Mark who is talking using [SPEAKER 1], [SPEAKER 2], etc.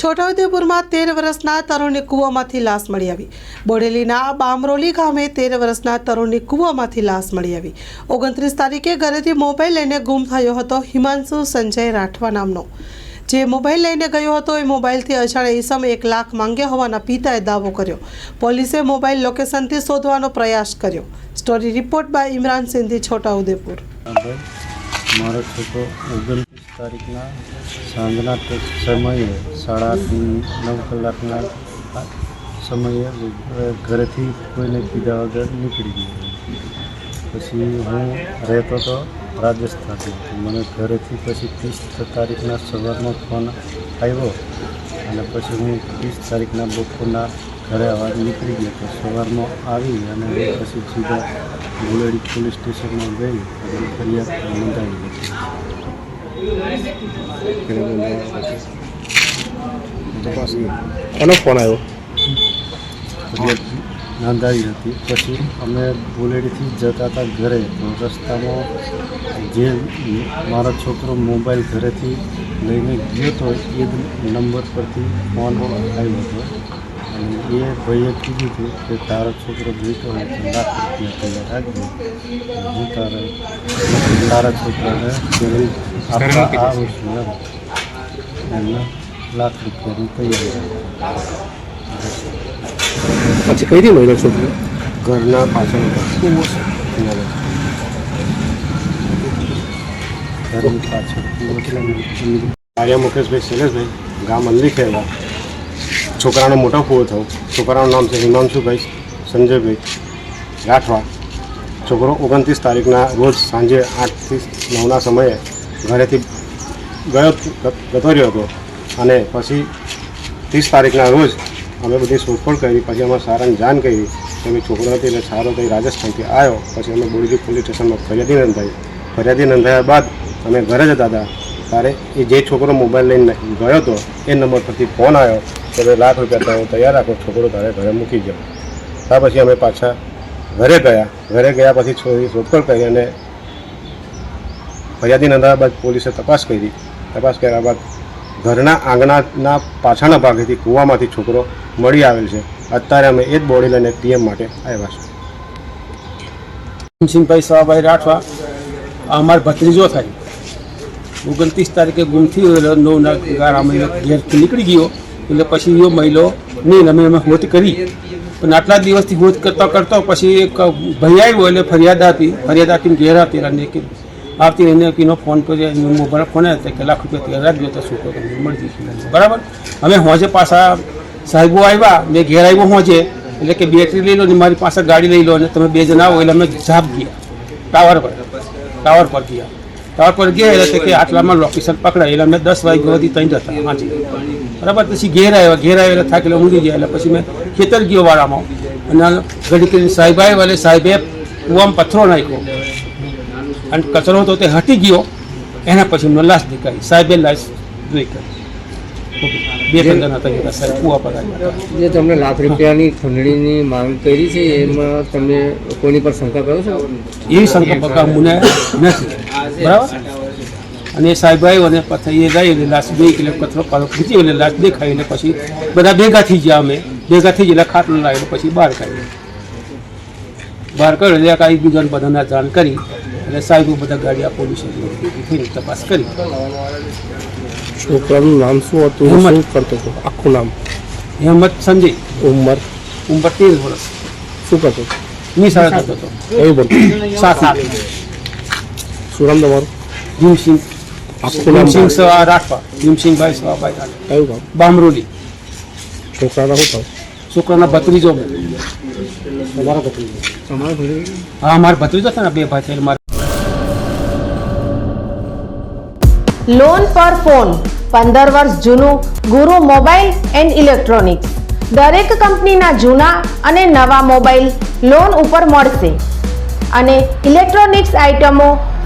[SPEAKER 1] છોટાઉદેપુરમાં તેર વર્ષના તરુણની કૂવામાંથી લાશ મળી આવી. બોડેલીના બામરોલી ગામે તેર વર્ષના તરુણની કૂવામાંથી લાશ મળી આવી. ઓગણત્રીસ તારીખે ઘરેથી મોબાઈલ લઈને ગુમ થયો હતો હિમાંશુ સંજય રાઠવા નામનો. જે મોબાઈલ લઈને ગયો હતો એ મોબાઈલથી અજાણે ઈસમે એક લાખ માંગ્યા હોવાના પિતાએ દાવો કર્યો. પોલીસે મોબાઈલ લોકેશનથી શોધવાનો પ્રયાસ કર્યો. Story report by Imran Sindhi, Chhota Udepur.
[SPEAKER 2] મારો છોકરો તારીખના સાંજના સમયે સાડા નવ કલાકના સમયે ઘરેથી કોઈને કીધા વગર નીકળી ગયો. પછી હું રહેતો હતો રાજસ્થાનમાં મને ઘરેથી પછી ત્રીસ તારીખના સવારમાં ફોન આવ્યો અને પછી હું ત્રીસ તારીખના બપોરના ઘરે આવવા નીકળી ગયો. તો સવારમાં આવી અને પછી સીધા ગુલેડી પોલીસ સ્ટેશનમાં ગઈ અને ફરિયાદ નોંધાવી હતી
[SPEAKER 3] કોનો ફોન આવ્યો?
[SPEAKER 2] નોંધાવી હતી. પછી અમે બુલેડીથી જતા હતા ઘરે. તો રસ્તામાં જે મારો છોકરો મોબાઈલ ઘરેથી લઈને ગયો હતો એ નંબર પરથી ફોન આવ્યો હતો. એ ભાઈએ કીધું હતું કે તારો છોકરો જોઈતો હોય તો લાખ રૂપિયા રાખજો હું તારે તારા છોકરાને આપવા આવું છું એમ. એમને લાખ રૂપિયાની તૈયારી
[SPEAKER 3] પછી કઈથી મળ્યો છોકરો?
[SPEAKER 2] ઘરના પાછળ ઘરની પાછળ.
[SPEAKER 3] આર્યા મુકેશભાઈ શૈલેષભાઈ ગામ અલ્લી ખેવા છોકરાનો મોટો ફુવો થયો. છોકરાનું નામ છે હિમાંશુભાઈ સંજયભાઈ રાઠવા. છોકરો ઓગણત્રીસ તારીખના રોજ સાંજે આઠથી નવના સમયે ઘરેથી ગયો જતો રહ્યો હતો. અને પછી ત્રીસ તારીખના રોજ અમે બધી શોધખોળ કરી, પછી અમે સારાને જાણ કરી. અમે છોકરો નથી એટલે સારો થઈ રાજસ્થાનથી આવ્યો. પછી અમે બોડીજી પોલીસ સ્ટેશનમાં ફરિયાદી નોંધાઈ. ફરિયાદી નોંધાયા બાદ અમે ઘરે જતા હતા. ત્યારે એ જે છોકરો મોબાઈલ લઈને ગયો હતો, એ નંબર પરથી ફોન આવ્યો. કે લાખ રૂપિયા તમે તૈયાર રાખો છોકરો તારે ઘરે મૂકી જાઓ ત્યાર પછી અમે પાછા ઘરે ગયા. ઘરે ગયા પછી છોકરી શોધખોળ કરી અને ફરિયાદી નોંધાવ્યા બાદ પોલીસે તપાસ કરી. તપાસ કર્યા બાદ ઘરના આંગણાના પાછળના ભાગેથી કૂવામાંથી છોકરો મળી આવેલ છે. અત્યારે અમે એ જ બોડી લઈને પીએમ માટે આવ્યા છીએ.
[SPEAKER 4] સિંહભાઈ સવાભાઈ રાઠવા, અમારો ભત્રીજો થાય. ઓગણત્રીસ તારીખે ગુમ થયો એટલે નવના ગાળા મહિનો ઘેરથી નીકળી ગયો. એટલે પછી એ મહિલો, નહીં, અમે અમે હોત કરી. પણ આટલા દિવસથી હોત કરતો કરતો પછી એક ભાઈ આવ્યો એટલે ફરિયાદ આપી, ફરિયાદ આપીને ઘેર આપી અને કે આવતી એને કીનો ફોન કર્યો મોબાઈલ ફોન આવ્યો કે લાખ રૂપિયા તૈયાર રાખજો તો શું તમને મળી બરાબર? અમે હોજે પાછા સાહેબો આવ્યા, મેં ઘેર આવ્યો હોજે, એટલે કે બેટરી લઈ લો ને મારી પાસે ગાડી લઈ લો અને તમે બે જણા આવો, એટલે અમે ઝાપ ગયા. ટાવર પર. ટાવર પર ગયા. ટાવર પર ગયા એટલે કે આટલામાં લોકેશન પકડાય એટલે અમે દસ વાગ્યા સુધી ત્યાં જતા. હાજી. બરાબર? પછી ઘેર આવ્યા. ઘેર આવ્યા એટલે થાકેલા ઊંઘી ગયા એટલે પછી મેં ખેતર ગયો વાળામાં અને ઘડી કરીને સાહેબ આવ્યા એટલે સાહેબે કૂવામાં પથ્થરો નાખ્યો. અને કચરો તો તે હટી ગયો. એના પછી મને લાશ દેખાય સાહેબે લાશ જોઈ કરી. બે જણા હતા ગયા સાહેબ કૂવા પર
[SPEAKER 5] જે તમને લાખ રૂપિયાની ખંડણીની માંગ કરી છે એમાં તમે કોની પર શંકા કરો છો?
[SPEAKER 4] એવી શંકા પકા મને નથી. બરાબર? અને સાહેબ આવ્યો અને પછી એ ગઈ એટલે લાશ બે એટલે કચરો પાછો ખીચી એટલે લાશ દેખાય એટલે પછી બધા ભેગા થઈ ગયા અમે. ભેગા થઈ ગયા ખાટલો લાવ્યો પછી બહાર કાઢ્યો. બહાર કાઢ્યો એટલે કાંઈ બીજાને બધાને જાણ કરી. એટલે સાહેબ બધા ગાડી આ પોલીસ થઈને તપાસ કરી.
[SPEAKER 3] છોકરાનું નામ શું હતું?
[SPEAKER 4] હિંમત.
[SPEAKER 3] કરતો હતો? આખું નામ?
[SPEAKER 4] હેમત સંજય.
[SPEAKER 3] ઉંમર?
[SPEAKER 4] ઉંમર તેર વર્ષ.
[SPEAKER 3] શું કરતો હતો?
[SPEAKER 4] કરતો હતો.
[SPEAKER 3] એવું ભણતું
[SPEAKER 4] સાત
[SPEAKER 3] શું નામ તમારું
[SPEAKER 4] ભીમસિંહ ભીમસિંહ સવા રાઠવા ભીમસિંહભાઈ સવાભાઈ રાઠવા
[SPEAKER 3] કયું ગામ?
[SPEAKER 4] બામરોલી.
[SPEAKER 3] છોકરાના શું થયું
[SPEAKER 4] છોકરાના ભત્રીજો.
[SPEAKER 3] તમારા ભત્રીજો?
[SPEAKER 5] તમારા
[SPEAKER 4] હા મારા ભત્રીજો છે ને બે ભાઈ છે મારા
[SPEAKER 6] લોન પર ફોન પંદર વર્ષ જૂનું ગુરુ મોબાઈલ એન્ડ ઇલેક્ટ્રોનિક્સ. દરેક કંપનીના જૂના અને નવા મોબાઈલ લોન ઉપર મળશે. અને ઇલેક્ટ્રોનિક્સ આઇટમો